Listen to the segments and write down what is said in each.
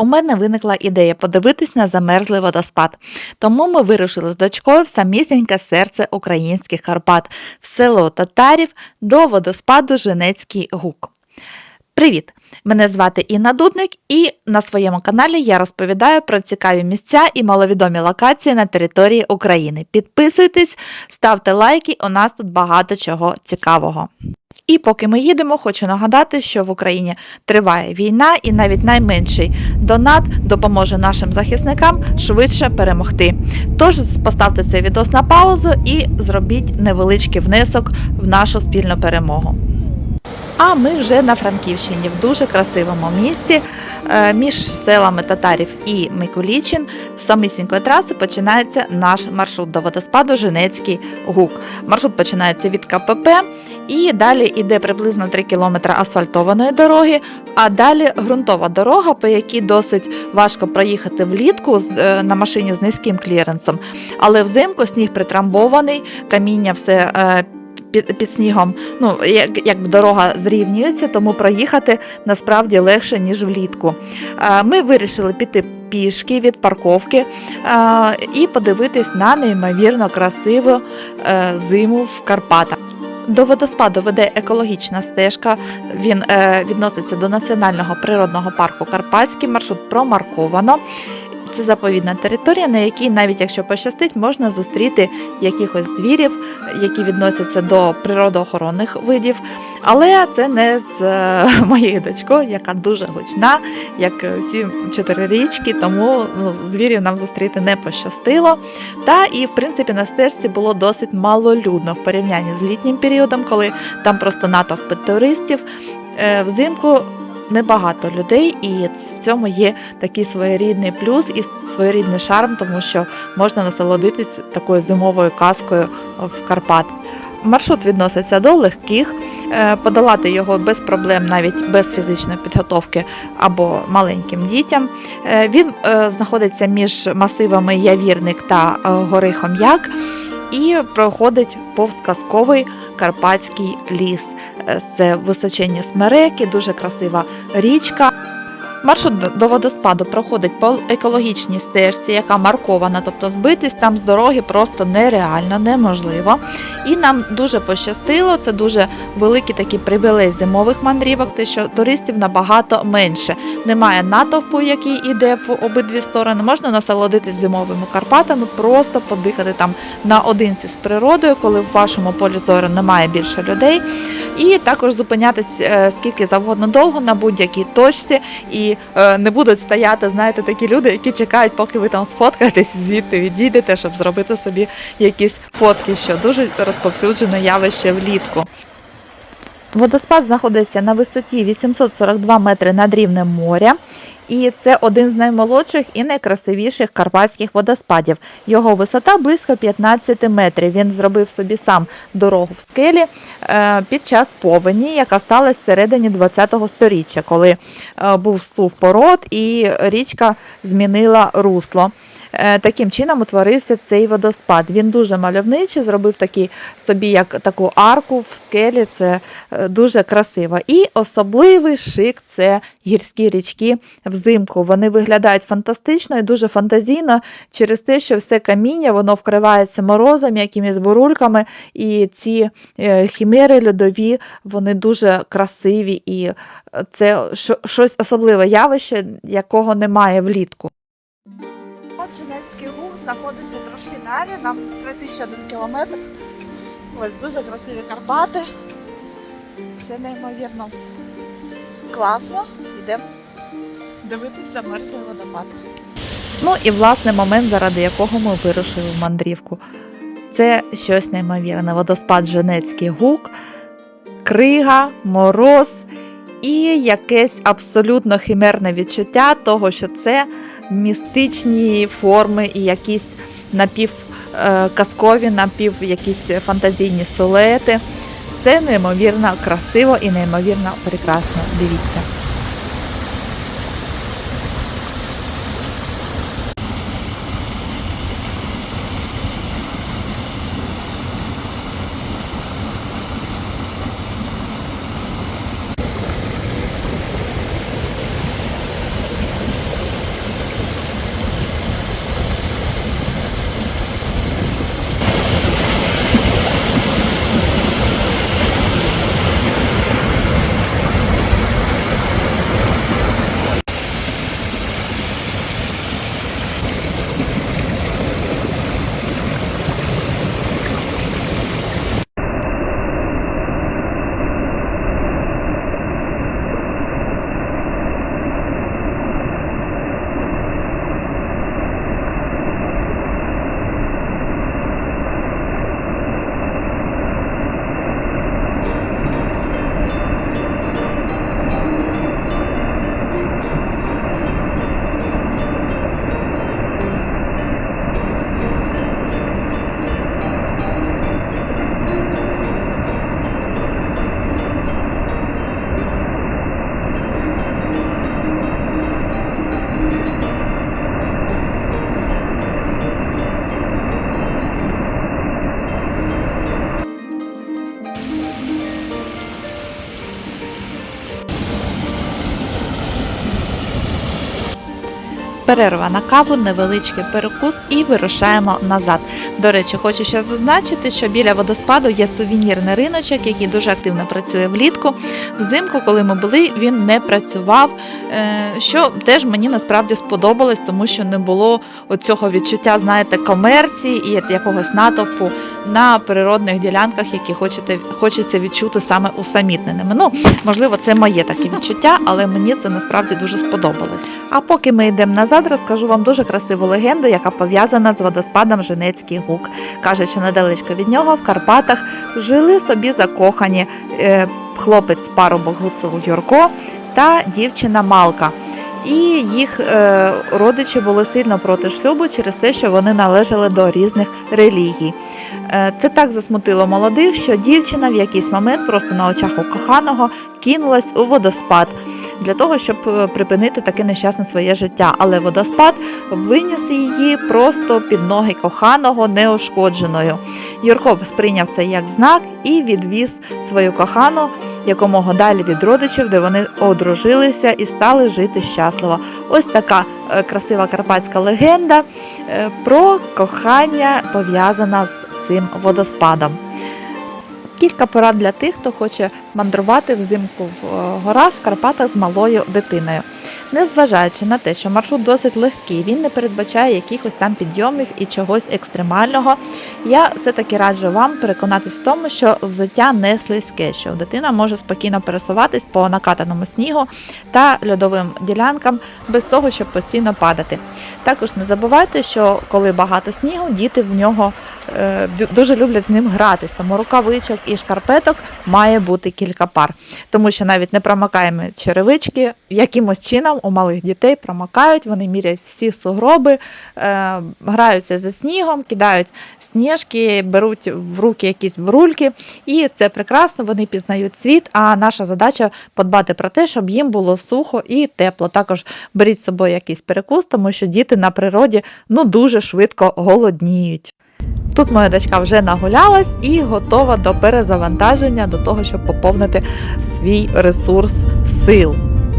У мене виникла ідея подивитись на замерзлий водоспад, тому ми вирушили з дочкою в самісіньке серце українських Карпат, в село Татарів до водоспаду Женецький Гук. Привіт! Мене звати Інна Дудник, і на своєму каналі я розповідаю про цікаві місця і маловідомі локації на території України. Підписуйтесь, ставте лайки, у нас тут багато чого цікавого. І поки ми їдемо, хочу нагадати, що в Україні триває війна, і навіть найменший донат допоможе нашим захисникам швидше перемогти. Тож поставте цей відос на паузу і зробіть невеличкий внесок в нашу спільну перемогу. А ми вже на Франківщині в дуже красивому місці. Е, Між селами Татарів і Миколічин з самісінької траси починається наш маршрут до водоспаду Женецький Гук. Маршрут починається від КПП і далі йде приблизно 3 кілометри асфальтованої дороги, а далі ґрунтова дорога, по якій досить важко проїхати влітку е, на машині з низьким кліренсом. Але взимку сніг притрамбований, каміння все. е, Під, під снігом, ну як, якби дорога зрівнюється, тому проїхати насправді легше ніж влітку. Е, Ми вирішили піти пішки від парковки і подивитись на неймовірно красиву зиму в Карпатах. До водоспаду веде екологічна стежка. Він е, відноситься до національного природного парку Карпатський. Маршрут промарковано. Це заповідна територія, на якій, навіть якщо пощастить, можна зустріти якихось звірів, які відносяться до природоохоронних видів. Але це не з е, моєю дочкою, яка дуже гучна, як всі чотири річки, тому ну, звірів нам зустріти не пощастило. Та і в принципі на стежці було досить малолюдно в порівнянні з літнім періодом, коли там просто натовпи туристів. Е, Взимку небагато людей, і в цьому є такий своєрідний плюс і своєрідний шарм, тому що можна насолодитись такою зимовою казкою в Карпат. Маршрут відноситься до легких, е, подолати його без проблем, навіть без фізичної підготовки або маленьким дітям. Е, Він е, знаходиться між масивами Явірник та гори Хом'як і проходить повз казковий Карпатський ліс. Е, Це височення смереки, дуже красива річка. Маршрут до- до водоспаду проходить по екологічній стежці, яка маркована, тобто збитись там з дороги просто нереально, неможливо. І нам дуже пощастило, це дуже великий такий привілей зимових мандрівок, те, що туристів набагато менше. Немає натовпу, який іде в обидві сторони. Можна насолодитись зимовими Карпатами, просто подихати там наодинці з природою, коли в вашому полі зору немає більше людей. І також зупинятись е, скільки завгодно довго на будь-якій точці, і е, не будуть стояти, знаєте, такі люди, які чекають, поки ви там сфоткаєтесь, звідти відійдете, щоб зробити собі якісь фотки, що дуже розповсюджене явище влітку. Водоспад знаходиться на висоті 842 метри над рівнем моря, і це один з наймолодших і найкрасивіших карпатських водоспадів. Його висота близько 15 метрів. Він зробив собі сам дорогу в скелі е, під час повені, яка сталася всередині 20-го сторіччя, коли е, був сув пород і річка змінила русло. Е, Таким чином утворився цей водоспад. Він дуже мальовничий, зробив такий собі як таку арку в скелі. Це е, дуже красиво. І особливий шик це гірські річки взимку. Вони виглядають фантастично і дуже фантазійно через те, що все каміння воно вкривається морозом, якимись бурульками, і ці е, хімери льодові вони дуже красиві, і це щось особливе явище, якого немає влітку. Женевський гук знаходиться трошки далі, нам пройти ще один кілометр. Ось дуже красиві Карпати. Все неймовірно класно. Йдемо дивитися мерзлий водопад. Ну і власне момент, заради якого ми вирушили в мандрівку. Це щось неймовірне. Водоспад Женецький гук, крига, мороз і якесь абсолютно химерне відчуття того, що це містичні форми і якісь напівказкові, е, напів якісь фантазійні силуети. Це неймовірно красиво і неймовірно прекрасно. Дивіться. Перерва на каву, невеличкий перекус і вирушаємо назад. До речі, хочу ще зазначити, що біля водоспаду є сувенірний риночок, який дуже активно працює влітку. Взимку, коли ми були, він не працював, е, що теж мені насправді сподобалось, тому що не було оцього відчуття, знаєте, комерції і якогось натовпу на природних ділянках, які хочете, хочеться відчути саме усамітненими. Ну, можливо, це моє таке відчуття, але мені це насправді дуже сподобалось. А поки ми йдемо назад, розкажу вам дуже красиву легенду, яка пов'язана з водоспадом Женецький гук. Каже, що недалечко від нього в Карпатах жили собі закохані е, хлопець парубок Гуцул Юрко та дівчина Малка. І їх е, родичі були сильно проти шлюбу через те, що вони належали до різних релігій. Е, Це так засмутило молодих, що дівчина в якийсь момент просто на очах у коханого кинулась у водоспад для того, щоб е, припинити таке нещасне своє життя. Але водоспад виніс її просто під ноги коханого неушкодженою. Юрко сприйняв це як знак і відвіз свою кохану якомога далі від родичів, де вони одружилися і стали жити щасливо. Ось така е, красива карпатська легенда е, про кохання пов'язана з цим водоспадом. Кілька порад для тих, хто хоче мандрувати взимку в е, горах в Карпатах з малою дитиною. Незважаючи на те, що маршрут досить легкий, він не передбачає якихось там підйомів і чогось екстремального. Я все-таки раджу вам переконатись в тому, що взуття не слизьке, що дитина може спокійно пересуватись по накатаному снігу та льодовим ділянкам без того, щоб постійно падати. Також не забувайте, що коли багато снігу, діти в нього дуже люблять з ним гратись, тому рукавичок і шкарпеток має бути кілька пар. Тому що навіть непромокаємі черевички якимось чином у малих дітей промокають, вони міряють всі сугроби, е, граються за снігом, кидають сніжки, беруть в руки якісь брульки, і це прекрасно, вони пізнають світ. А наша задача подбати про те, щоб їм було сухо і тепло. Також беріть з собою якийсь перекус, тому що діти на природі ну дуже швидко голодніють. Тут моя дочка вже нагулялась і готова до перезавантаження, до того, щоб поповнити свій ресурс сил.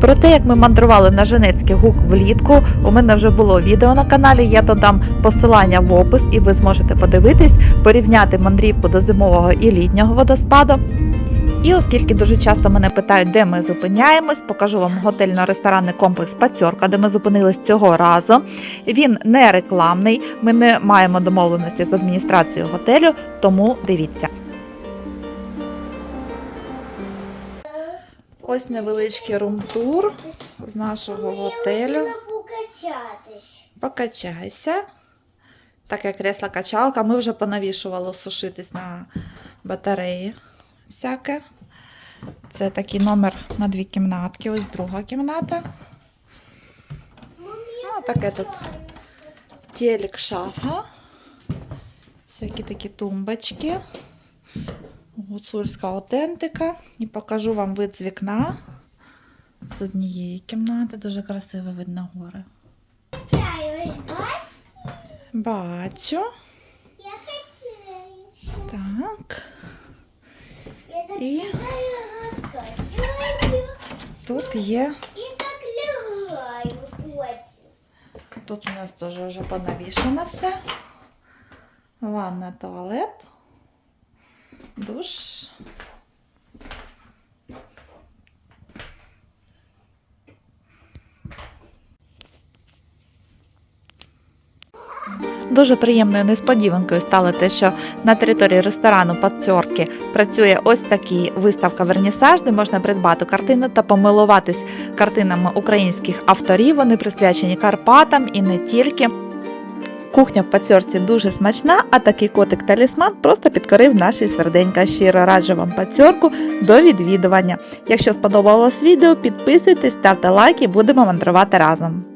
Про те, як ми мандрували на Женецький гук влітку, у мене вже було відео на каналі. Я додам посилання в опис, і ви зможете подивитись, порівняти мандрівку до зимового і літнього водоспаду. І оскільки дуже часто мене питають, де ми зупиняємось, покажу вам готельно-ресторанний комплекс Пацьорка, де ми зупинились цього разу. Він не рекламний, ми не маємо домовленості з адміністрацією готелю, тому дивіться. Ось невеличкий рум-тур з нашого готелю. Покачайся. Таке крісло качалка. Ми вже понавішували сушитись на батареї всяке. Це такий номер на дві кімнатки. Ось друга кімната. Ну, таке тут телек, шафа. Всякі такі тумбочки. Гуцульська аутентика. І покажу вам вид з вікна. З однієї кімнати. Дуже красиво видно гори. Бачу. Я качаюсь. Так. І? Тут є. Тут у нас теж вже понавішено все. Ванна, туалет. Душ. Дуже приємною несподіванкою стало те, що на території ресторану Пацьорки працює ось такий виставка Вернісаж, де можна придбати картину та помилуватись картинами українських авторів. Вони присвячені Карпатам і не тільки. Кухня в пацьорці дуже смачна, а такий котик талісман просто підкорив наші серденька. Щиро раджу вам пацьорку до відвідування. Якщо сподобалось відео, підписуйтесь, ставте лайки, будемо мандрувати разом.